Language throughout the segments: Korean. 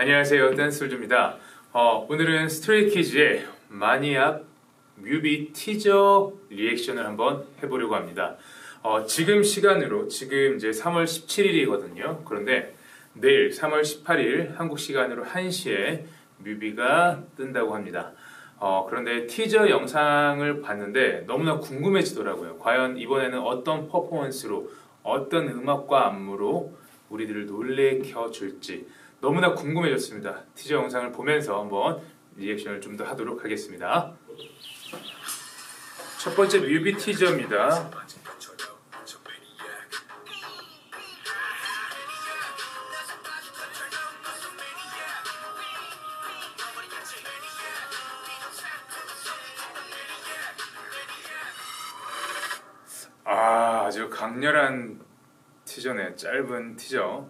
안녕하세요. 댄스솔즈입니다. 어, 오늘은 스트레이키즈의 마니악 뮤비 티저 리액션을 한번 해보려고 합니다. 어, 지금 시간으로 지금 이제 3월 17일이거든요. 그런데 내일 3월 18일 한국 시간으로 1시에 뮤비가 뜬다고 합니다. 어, 그런데 티저 영상을 봤는데 너무나 궁금해지더라고요. 과연 이번에는 어떤 퍼포먼스로 어떤 음악과 안무로 우리들을 놀래켜 줄지 너무나 궁금해졌습니다. 티저 영상을 보면서 한번 리액션을 좀 더 하도록 하겠습니다. 첫 번째 뮤비 티저입니다. 아, 아주 강렬한 티저네. 짧은 티저.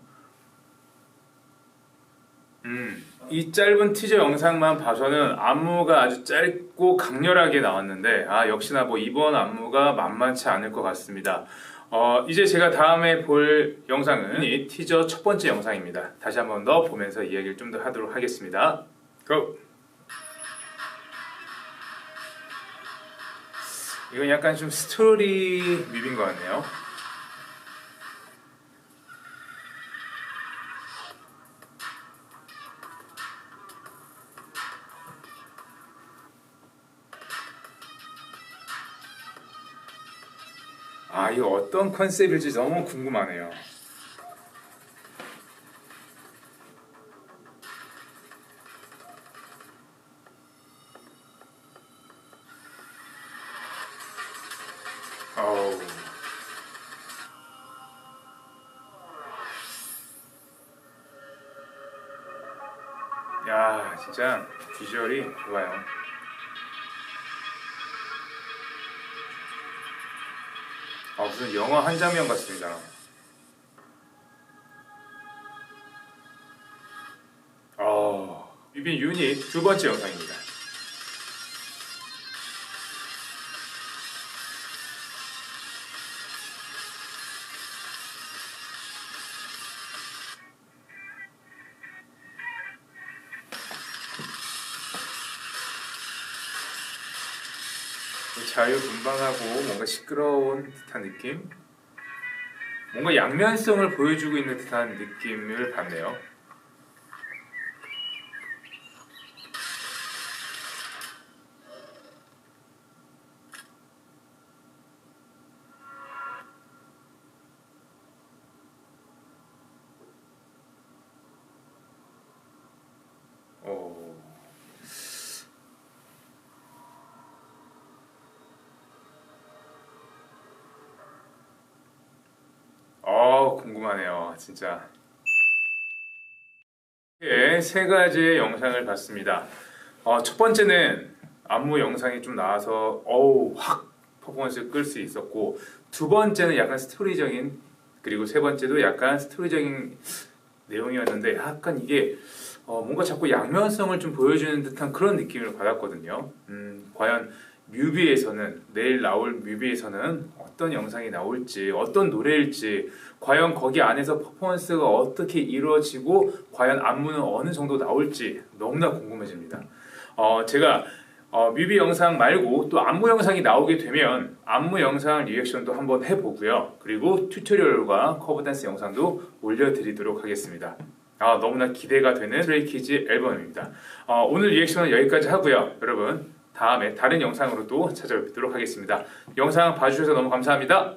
음, 이 짧은 티저 영상만 봐서는 안무가 아주 짧고 강렬하게 나왔는데 아 역시나 뭐 이번 안무가 만만치 않을 것 같습니다. 어, 이제 제가 다음에 볼 영상은 이 티저 첫 번째 영상입니다. 다시 한 번 더 보면서 이야기를 좀 더 하도록 하겠습니다. 고! 이건 약간 좀 스토리 뮤비인 것 같네요. 아, 이거 어떤 컨셉일지 너무 궁금하네요. 야, 진짜 비주얼이 좋아요. 아, 무슨 영화 한 장면 같습니다. 어, 뮤비 유닛 두 번째 영상입니다. 자유분방하고 뭔가 시끄러운 듯한 느낌? 뭔가 양면성을 보여주고 있는 듯한 느낌을 받네요. 오. 어, 궁금하네요. 진짜. 예, 세 가지의 영상을 봤습니다. 어, 첫 번째는 안무 영상이 좀 나와서 어우 확 퍼포먼스를 끌 수 있었고 두 번째는 약간 스토리적인 그리고 세 번째도 약간 스토리적인 내용이었는데 약간 이게 어, 뭔가 자꾸 양면성을 좀 보여주는 듯한 그런 느낌을 받았거든요. 음, 과연 뮤비에서는 내일 나올 뮤비에서는 어떤 영상이 나올지 어떤 노래일지 과연 거기 안에서 퍼포먼스가 어떻게 이루어지고 과연 안무는 어느 정도 나올지 너무나 궁금해집니다. 어, 제가 어, 뮤비 영상 말고 또 안무 영상이 나오게 되면 안무 영상 리액션도 한번 해보고요. 그리고 튜토리얼과 커버 댄스 영상도 올려드리도록 하겠습니다. 아, 너무나 기대가 되는 스트레이키즈 앨범입니다. 어, 오늘 리액션은 여기까지 하고요. 여러분 다음에 다른 영상으로 또 찾아뵙도록 하겠습니다. 영상 봐주셔서 너무 감사합니다.